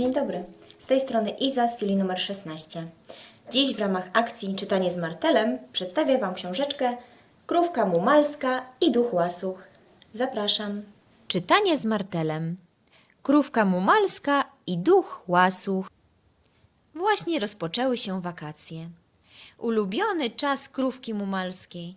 Dzień dobry. Z tej strony Iza z filii numer 16. Dziś w ramach akcji Czytanie z Martelem przedstawię Wam książeczkę Krówka Mumalska i Duch Łasuch. Zapraszam. Czytanie z martelem. Krówka mumalska i duch łasuch. Właśnie rozpoczęły się wakacje. Ulubiony czas krówki mumalskiej.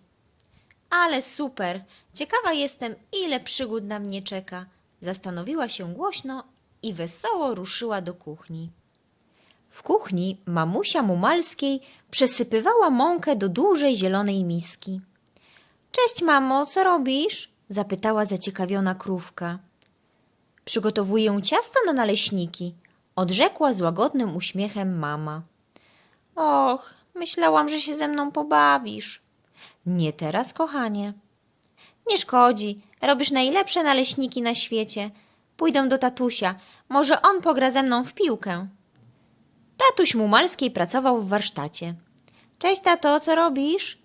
Ale super! Ciekawa jestem, ile przygód na mnie czeka. Zastanowiła się głośno i wesoło ruszyła do kuchni. W kuchni mamusia mumalskiej przesypywała mąkę do dużej zielonej miski. Cześć, mamo, co robisz? zapytała zaciekawiona krówka. Przygotowuję ciasto na naleśniki, odrzekła z łagodnym uśmiechem mama. Och, myślałam, że się ze mną pobawisz. Nie teraz, kochanie. Nie szkodzi, robisz najlepsze naleśniki na świecie. Pójdę do tatusia, może on pogra ze mną w piłkę. Tatuś Mumalskiej pracował w warsztacie. Cześć, tato, co robisz?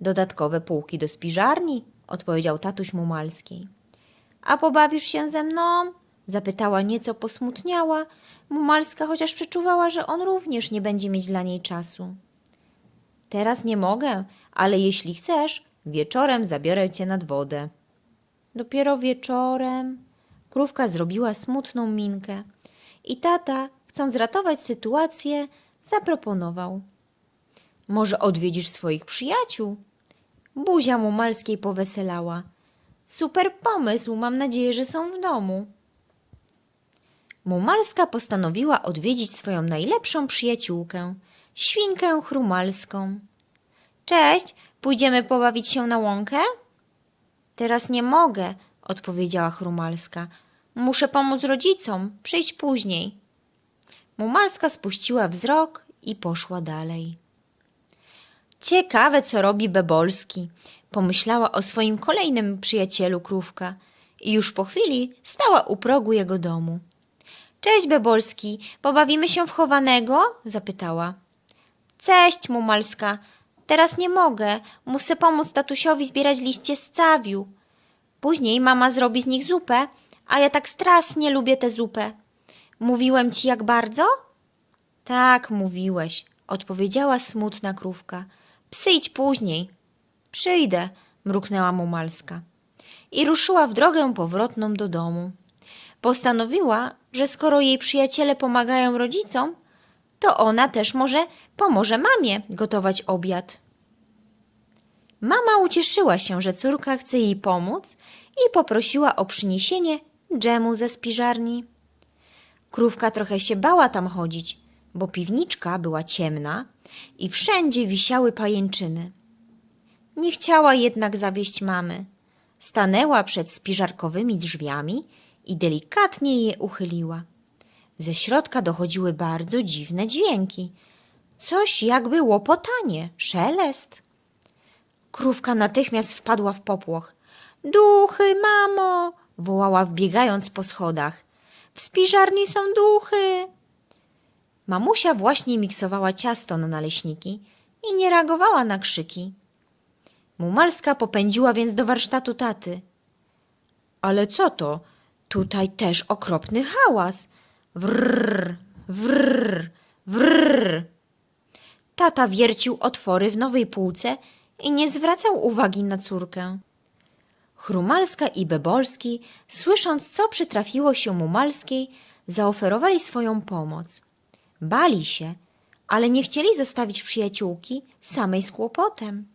Dodatkowe półki do spiżarni, odpowiedział tatuś Mumalskiej. A pobawisz się ze mną? Zapytała nieco posmutniała Mumalska, chociaż przeczuwała, że on również nie będzie mieć dla niej czasu. Teraz nie mogę, ale jeśli chcesz, wieczorem zabiorę cię nad wodę. Dopiero wieczorem. Krówka zrobiła smutną minkę i tata, chcąc ratować sytuację, zaproponował. Może odwiedzisz swoich przyjaciół? Buzia Mumalskiej poweselała. Super pomysł, mam nadzieję, że są w domu. Mumalska postanowiła odwiedzić swoją najlepszą przyjaciółkę, świnkę chrumalską. Cześć, pójdziemy pobawić się na łąkę? Teraz nie mogę, odpowiedziała chrumalska. Muszę pomóc rodzicom, przyjdź później. Mumalska spuściła wzrok i poszła dalej. Ciekawe, co robi Bebolski. Pomyślała o swoim kolejnym przyjacielu krówka i już po chwili stała u progu jego domu. Cześć, Bebolski, pobawimy się w chowanego? zapytała. Cześć, Mumalska. Teraz nie mogę. Muszę pomóc tatusiowi zbierać liście z cawiu. Później mama zrobi z nich zupę, a ja tak strasznie lubię tę zupę. Mówiłem ci jak bardzo? Tak, mówiłeś, odpowiedziała smutna krówka. Przyjdź później. Przyjdę, mruknęła Mumalska. I ruszyła w drogę powrotną do domu. Postanowiła, że skoro jej przyjaciele pomagają rodzicom, to ona też może pomoże mamie gotować obiad. Mama ucieszyła się, że córka chce jej pomóc i poprosiła o przyniesienie dżemu ze spiżarni. Krówka trochę się bała tam chodzić, bo piwniczka była ciemna i wszędzie wisiały pajęczyny. Nie chciała jednak zawieść mamy. Stanęła przed spiżarkowymi drzwiami i delikatnie je uchyliła. Ze środka dochodziły bardzo dziwne dźwięki. Coś jakby łopotanie, szelest. Krówka natychmiast wpadła w popłoch. Duchy, mamo! wołała wbiegając po schodach. W spiżarni są duchy! Mamusia właśnie miksowała ciasto na naleśniki i nie reagowała na krzyki. Mumalska popędziła więc do warsztatu taty. Ale co to? Tutaj też okropny hałas. Wrrr, wrrr, wrrr. Tata wiercił otwory w nowej półce i nie zwracał uwagi na córkę. Chrumalska i Bebolski, słysząc, co przytrafiło się Mumalskiej, zaoferowali swoją pomoc. Bali się, ale nie chcieli zostawić przyjaciółki samej z kłopotem.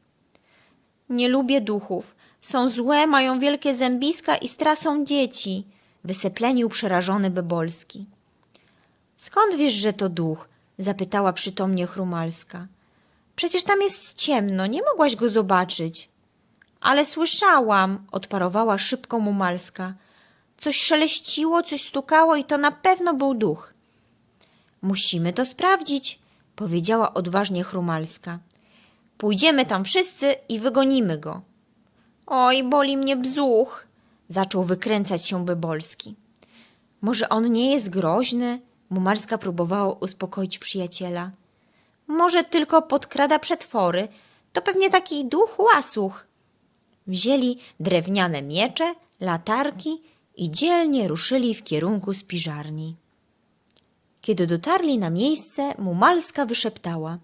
Nie lubię duchów. Są złe, mają wielkie zębiska i strasą dzieci, wyseplenił przerażony Bebolski. Skąd wiesz, że to duch? zapytała przytomnie Chrumalska. Przecież tam jest ciemno, nie mogłaś go zobaczyć. Ale słyszałam, odparowała szybko Mumalska. Coś szeleściło, coś stukało i to na pewno był duch. Musimy to sprawdzić, powiedziała odważnie Chrumalska. Pójdziemy tam wszyscy i wygonimy go. Oj, boli mnie brzuch, zaczął wykręcać się Bebolski. Może on nie jest groźny? Mumarska próbowała uspokoić przyjaciela. Może tylko podkrada przetwory. To pewnie taki duch łasuch. Wzięli drewniane miecze, latarki i dzielnie ruszyli w kierunku spiżarni. Kiedy dotarli na miejsce, Mumalska wyszeptała.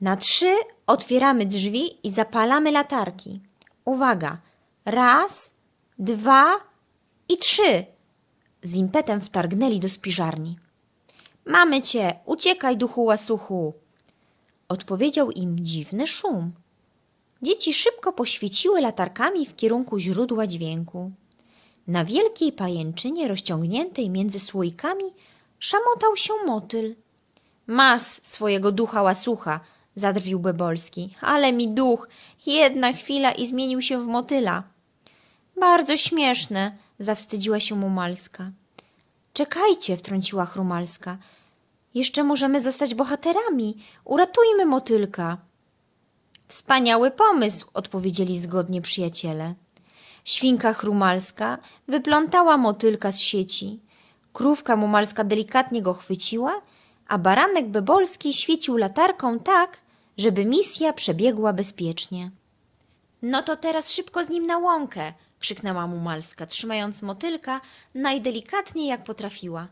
Na trzy otwieramy drzwi i zapalamy latarki. Uwaga! Raz, dwa i trzy! Z impetem wtargnęli do spiżarni. Mamy cię! Uciekaj, duchu łasuchu! Odpowiedział im dziwny szum. Dzieci szybko poświeciły latarkami w kierunku źródła dźwięku. Na wielkiej pajęczynie rozciągniętej między słoikami szamotał się motyl. Masz swojego ducha łasucha, zadrwił Bebolski. Ale mi duch, jedna chwila i zmienił się w motyla. Bardzo śmieszne, zawstydziła się Mumalska. Czekajcie, wtrąciła Chrumalska. Jeszcze możemy zostać bohaterami. Uratujmy motylka. Wspaniały pomysł, odpowiedzieli zgodnie przyjaciele. Świnka chrumalska wyplątała motylka z sieci. Krówka mumalska delikatnie go chwyciła, a baranek bebolski świecił latarką tak, żeby misja przebiegła bezpiecznie. No to teraz szybko z nim na łąkę, krzyknęła mumalska, trzymając motylka najdelikatniej jak potrafiła.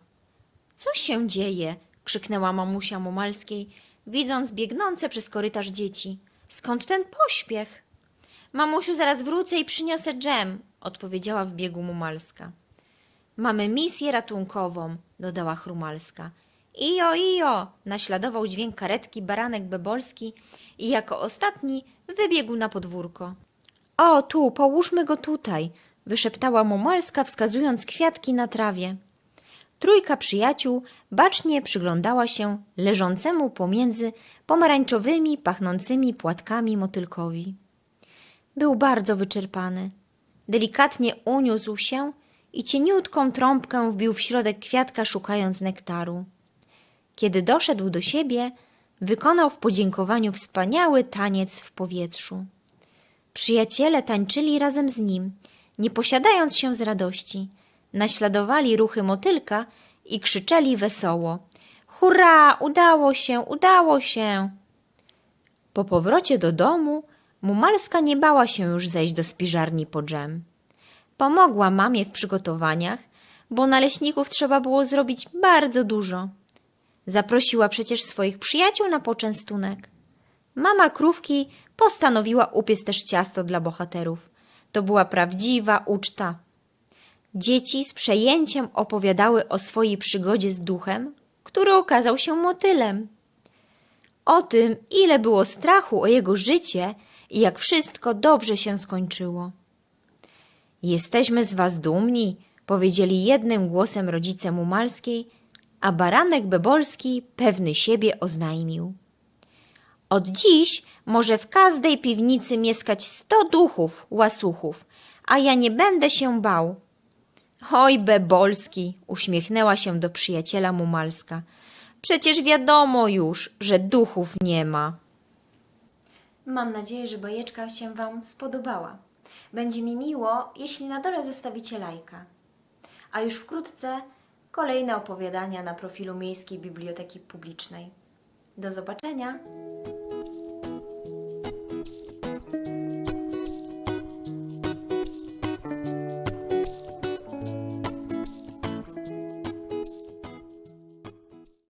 Co się dzieje? krzyknęła mamusia Mumalskiej, widząc biegnące przez korytarz dzieci. Skąd ten pośpiech? Mamusiu, zaraz wrócę i przyniosę dżem, odpowiedziała w biegu Mumalska. Mamy misję ratunkową, dodała Chrumalska. Ijo, ijo, naśladował dźwięk karetki baranek bebolski i jako ostatni wybiegł na podwórko. O, tu, połóżmy go tutaj, wyszeptała Mumalska, wskazując kwiatki na trawie. Trójka przyjaciół bacznie przyglądała się leżącemu pomiędzy pomarańczowymi, pachnącymi płatkami motylkowi. Był bardzo wyczerpany. Delikatnie uniósł się i cieniutką trąbkę wbił w środek kwiatka, szukając nektaru. Kiedy doszedł do siebie, wykonał w podziękowaniu wspaniały taniec w powietrzu. Przyjaciele tańczyli razem z nim, nie posiadając się z radości. Naśladowali ruchy motylka i krzyczeli wesoło: Hurra! Udało się, udało się! Po powrocie do domu Mumalska nie bała się już zejść do spiżarni po dżem. Pomogła mamie w przygotowaniach, bo naleśników trzeba było zrobić bardzo dużo. Zaprosiła przecież swoich przyjaciół na poczęstunek. Mama krówki postanowiła upiec też ciasto dla bohaterów. To była prawdziwa uczta. Dzieci z przejęciem opowiadały o swojej przygodzie z duchem, który okazał się motylem. O tym, ile było strachu o jego życie i jak wszystko dobrze się skończyło. Jesteśmy z was dumni, powiedzieli jednym głosem rodzice Mumalskiej, a baranek bebolski pewny siebie oznajmił. Od dziś może w każdej piwnicy mieszkać sto duchów, łasuchów, a ja nie będę się bał. Oj, Bebolski, uśmiechnęła się do przyjaciela Mumalska. Przecież wiadomo już, że duchów nie ma. Mam nadzieję, że bajeczka się Wam spodobała. Będzie mi miło, jeśli na dole zostawicie lajka. A już wkrótce kolejne opowiadania na profilu Miejskiej Biblioteki Publicznej. Do zobaczenia!